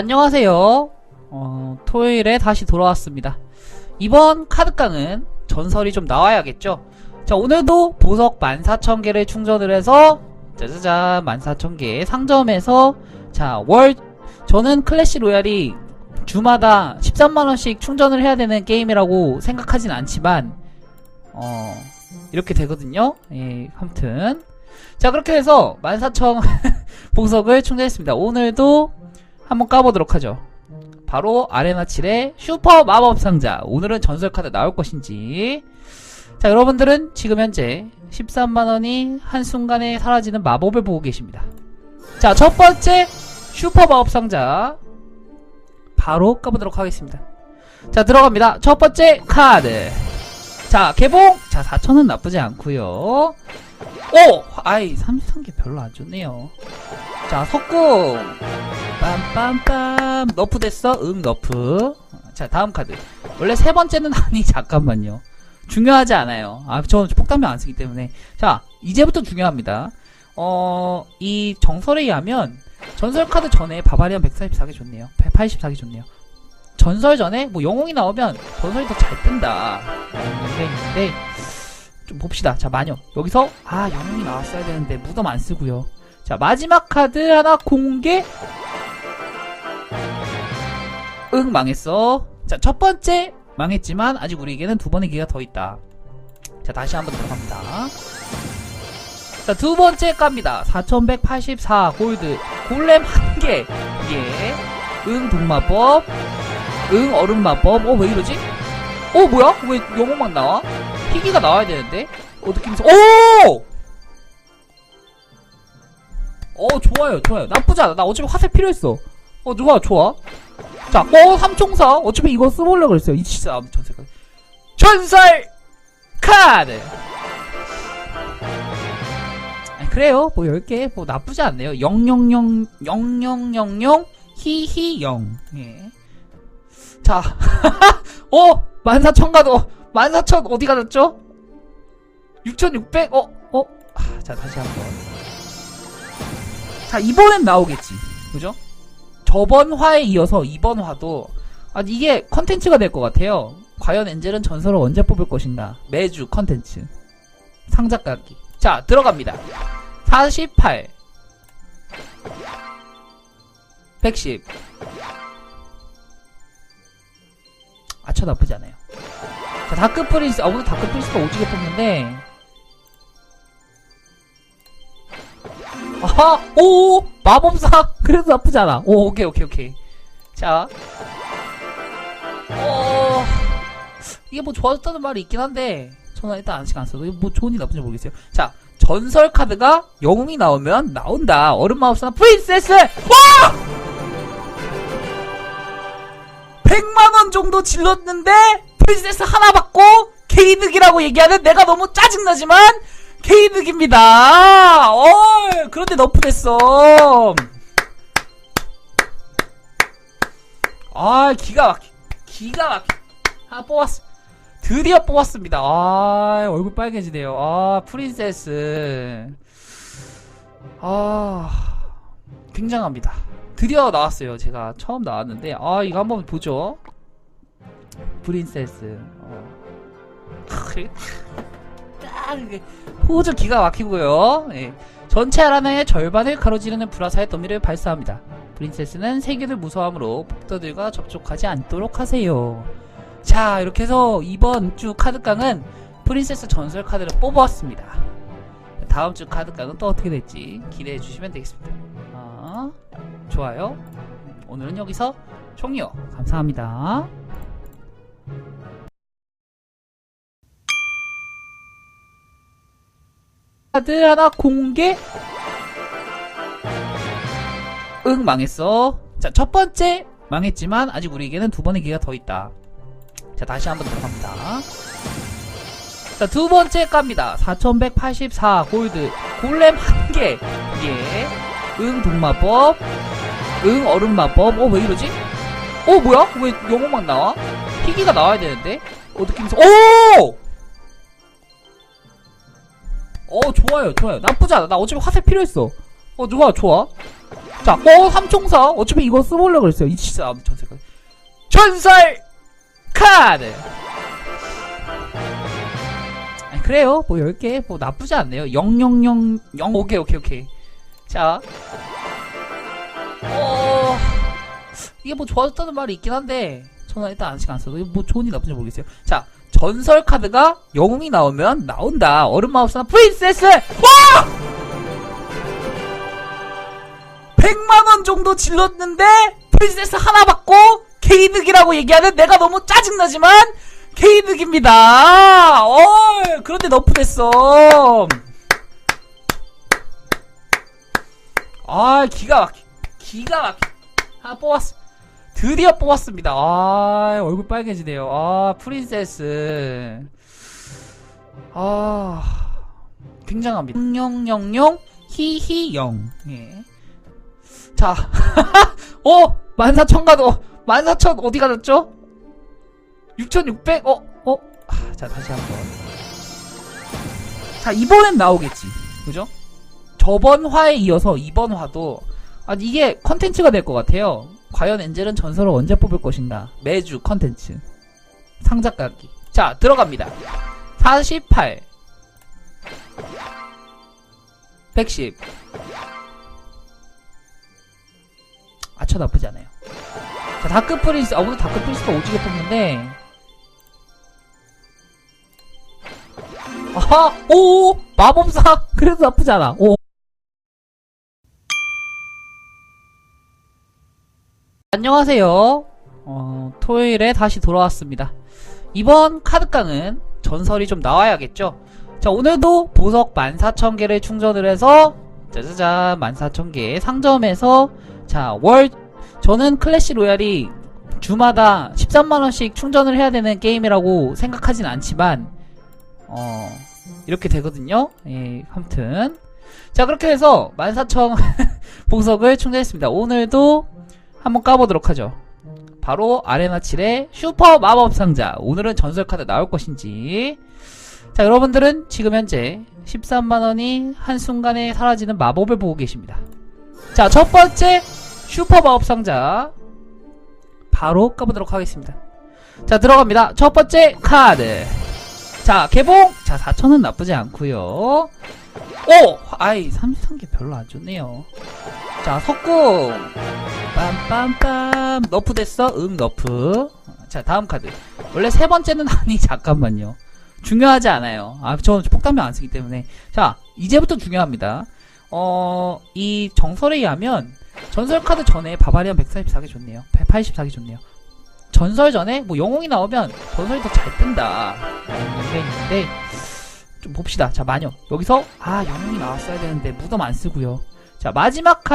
안녕하세요. 어, 토요일에 다시 돌아왔습니다. 이번 카드깡은 전설이 좀 나와야겠죠? 자, 오늘도 보석 14,000개를 충전을 해서, 짜자잔, 14,000개 상점에서, 자, 월, 저는 클래시 로얄이 주마다 13만원씩 충전을 해야 되는 게임이라고 생각하진 않지만, 어, 이렇게 되거든요. 예, 아무튼. 자, 그렇게 해서 14,000 보석을 충전했습니다. 오늘도 한번 까보도록 하죠. 바로 아레나 7의 슈퍼 마법 상자. 오늘은 전설 카드 나올 것인지. 자, 여러분들은 지금 현재 13만원이 한순간에 사라지는 마법을 보고 계십니다. 자, 첫 번째 슈퍼 마법 상자. 바로 까보도록 하겠습니다. 자, 들어갑니다. 첫 번째 카드. 자, 개봉! 자, 4천원 나쁘지 않고요 오! 아이, 33개 별로 안 좋네요. 자, 석궁! 빰빰빰. 너프 됐어? 응 너프. 자 다음 카드. 원래 세 번째는 아니 잠깐만요. 중요하지 않아요. 아저 폭탄면 안 쓰기 때문에. 자 이제부터 중요합니다. 어 이 정설에 의하면 전설 카드 전에 바바리안 144개 좋네요. 184개 좋네요. 전설 전에 뭐 영웅이 나오면 전설이 더 잘 뜬다. 있는데 있는데 좀 봅시다. 자 마녀. 여기서 아 영웅이 나왔어야 되는데 무덤 안 쓰고요. 자 마지막 카드 하나 공개 응 망했어. 자 첫 번째 망했지만 아직 우리에게는 두 번의 기회가 더 있다. 자 다시 한번 들어갑니다. 자 두 번째 갑니다. 4184 골드. 골렘 한개. 예응 동마법. 응 얼음마법. 어 왜 이러지? 어 뭐야? 왜 영웅만 나와? 희귀가 나와야 되는데? 어 느낌이 오! 어 좋아요 좋아요. 나쁘지 않아. 나 어차피 화살 필요했어. 어 좋아 좋아 자, 어, 삼총사. 어차피 이거 써보려고 그랬어요. 이 진짜 아무 전설 카드. 아니, 그래요. 뭐, 10개, 뭐, 나쁘지 않네요. 000, 0000, 히히영. 예. 자, 어, 14,000 가도, 14,000 어디 가졌죠? 6,600? 어, 어? 아, 자, 다시 한 번. 자, 이번엔 나오겠지. 그죠? 저번 화에 이어서 이번 화도 아 이게 컨텐츠가 될 것 같아요. 과연 엔젤은 전설을 언제 뽑을 것인가? 매주 컨텐츠 상자 까기. 자 들어갑니다. 48 110 아저 나쁘지 않아요. 자 다크 프린스 아 오늘 다크 프린스가 오지게 뽑는데 아하 오 마법사? 그래도 나쁘지 않아. 오 오케이 오케이 오케이. 자. 어... 이게 뭐 좋아졌다는 말이 있긴 한데 저는 일단 아직 안 써도 뭐 좋은지 나쁜지 모르겠어요. 자 전설 카드가 영웅이 나오면 나온다. 얼음 마법사 프린세스! 와! 100만원 정도 질렀는데 프린세스 하나 받고 개이득이라고 얘기하는 내가 너무 짜증나지만 개이득입니다. 어, 그런데 너프 됐어. 아, 기가 막히, 기가 막히. 아, 뽑았어. 드디어 뽑았습니다. 아, 얼굴 빨개지네요. 아, 프린세스. 아, 굉장합니다. 드디어 나왔어요. 제가 처음 나왔는데, 아, 이거 한번 보죠. 프린세스. 어. 딱 이게 포즈 기가 막히고요. 예. 전체 아라나의 절반을 가로지르는 불화사의 더미를 발사합니다. 프린세스는 세계를 무서워하므로 폭도들과 접촉하지 않도록 하세요. 자 이렇게 해서 이번 주 카드깡은 프린세스 전설 카드를 뽑아왔습니다. 다음 주 카드깡은 또 어떻게 될지 기대해 주시면 되겠습니다. 아, 좋아요. 오늘은 여기서 종료. 감사합니다. 카드 하나 공개? 응 망했어 자 첫 번째 망했지만 아직 우리에게는 두 번의 기회가 더 있다 자 다시 한번 들어갑니다 자 두 번째 갑니다 4184 골드 골렘 한개 예응 동마법 응 얼음마법 어 왜 이러지? 어 뭐야? 왜 영웅만 나와? 희귀가 나와야 되는데? 어 느낌이 오! 어 좋아요 좋아요 나쁘지 않아 나 어차피 화살 필요했어 어 좋아 좋아 자, 어, 삼총사. 어차피 이거 써보려고 그랬어요. 이 진짜 전설 카드. 전설 카드! 아니, 그래요. 뭐 10개, 뭐 나쁘지 않네요. 000, 0, 오케이, 오케이, 오케이. 자. 어, 이게 뭐 좋아졌다는 말이 있긴 한데, 저는 일단 아직 안 써도, 뭐 좋은지 나쁜지 모르겠어요. 자, 전설 카드가 영웅이 나오면 나온다. 얼음마법사나 프린세스! 와! 100만원 정도 질렀는데, 프린세스 하나 받고, 게이득이라고 얘기하는 내가 너무 짜증나지만, 게이득입니다. 어, 그런데 너프 됐어. 아, 기가 막히, 기가 막히. 아, 뽑았어. 드디어 뽑았습니다. 아, 얼굴 빨개지네요. 아, 프린세스. 아, 굉장합니다. 영영영 히히영. 예. 자, 어, 14,000 가도, 14,000 어디 가졌죠? 6,600, 어, 어. 아, 자, 다시 한 번. 자, 이번엔 나오겠지. 그죠? 저번 화에 이어서 이번 화도, 아, 이게 컨텐츠가 될 것 같아요. 과연 엔젤은 전설을 언제 뽑을 것인가? 매주 컨텐츠. 상자 깔기. 자, 들어갑니다. 48. 110. 아, 저 나쁘지 않아요. 자, 다크 프린스, 아, 오늘 다크 프린스가 오지게 뽑는데. 아하, 오, 마법사. 그래도 나쁘지 않아. 오. 안녕하세요. 어, 토요일에 다시 돌아왔습니다. 이번 카드깡은 전설이 좀 나와야겠죠? 자, 오늘도 보석 14,000개를 충전을 해서, 짜자잔, 14,000개 상점에서, 자, 월, 저는 클래시 로얄이 주마다 13만원씩 충전을 해야 되는 게임이라고 생각하진 않지만, 어, 이렇게 되거든요. 예, 아무튼. 자, 그렇게 해서 14,000 보석을 충전했습니다. 오늘도 한번 까보도록 하죠. 바로 아레나 7의 슈퍼 마법 상자. 오늘은 전설 카드 나올 것인지. 자, 여러분들은 지금 현재 13만원이 한순간에 사라지는 마법을 보고 계십니다. 자, 첫 번째 슈퍼 마법 상자. 바로 까보도록 하겠습니다. 자, 들어갑니다. 첫 번째 카드. 자, 개봉! 자, 4천원 나쁘지 않고요 오! 아이, 33개 별로 안 좋네요. 자, 석궁! 빰빰빰! 너프 됐어? 응, 너프. 자, 다음 카드. 원래 세 번째는 아니, 잠깐만요. 중요하지 않아요. 아, 저 폭탄명 안 쓰기 때문에. 자, 이제부터 중요합니다. 어, 이 정설에 의하면, 전설 카드 전에 바바리안 144개 좋네요. 184개 좋네요. 전설 전에 뭐 영웅이 나오면 전설이 더 잘 뜬다. 이런 게 있는데 좀 봅시다. 자 마녀 여기서 아 영웅이 나왔어야 되는데 무덤 안 쓰고요. 자 마지막 카